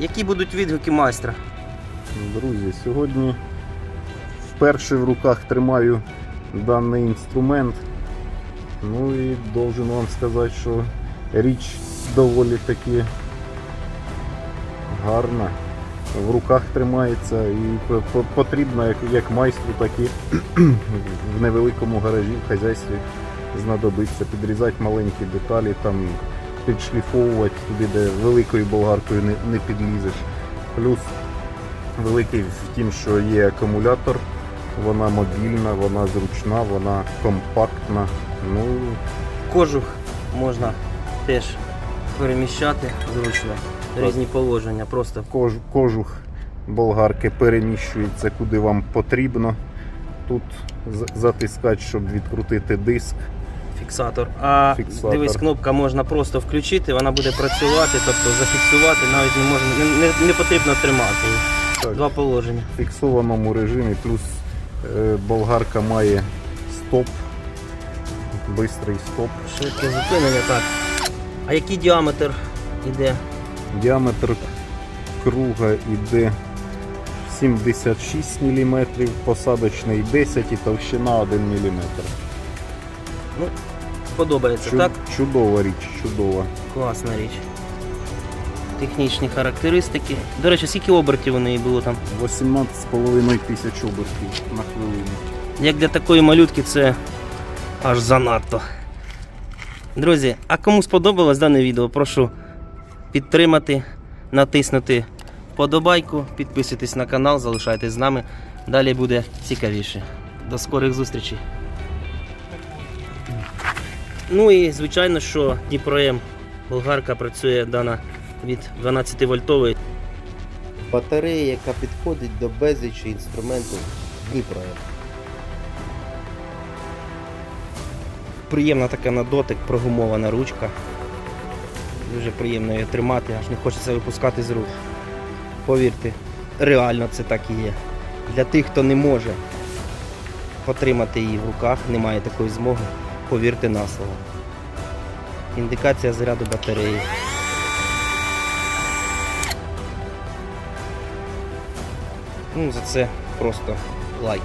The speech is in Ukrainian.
Які будуть відгуки майстра? Друзі, сьогодні вперше в руках тримаю даний інструмент. Ну і должен вам сказати, що річ доволі таки гарна. В руках тримається і по- по- потрібно як, як майстру, так і в невеликому гаражі, в хазяйстві знадобиться підрізати маленькі деталі, там підшліфовувати туди, де великою болгаркою не, не підлізеш. Плюс великий в тім, що є акумулятор, вона мобільна, вона зручна, вона компактна. Ну, Кожух можна теж переміщати зручно. Різні положення. Просто кож, кожух болгарки переміщується куди вам потрібно. Тут затискати, щоб відкрутити диск. Фіксатор. А Фіксатор. дивись, кнопка можна просто включити, вона буде працювати, тобто зафіксувати, навіть не можна, не, не, не потрібно тримати. її. Так. Два положення. В фіксованому режимі, плюс е, болгарка має стоп, бистрий стоп. Швидке зупинення, так. А який діаметр іде? Діаметр круга йде 76 мм, посадочний 10 і товщина 1 мм. Подобається, так? Чудова річ, чудова. Класна річ. Технічні характеристики. До речі, скільки обертів у неї було там? 18,5 тисяч обертів на хвилину. Як для такої малютки це аж занадто. Друзі, а кому сподобалось дане відео, прошу підтримати, натиснути вподобайку, підписуйтесь на канал, залишайтесь з нами. Далі буде цікавіше. До скорих зустрічей. Ну і звичайно, що Дніпром болгарка працює дана від 12 вольтової. Батарея, яка підходить до безлічі інструментів Дніпра. Приємна така на дотик, прогумована ручка. Дуже приємно її тримати, аж не хочеться випускати з рук. Повірте, реально це так і є. Для тих, хто не може потримати її в руках, не має такої змоги, повірте на слово. Індикація заряду батареї. Ну, за це просто лайк.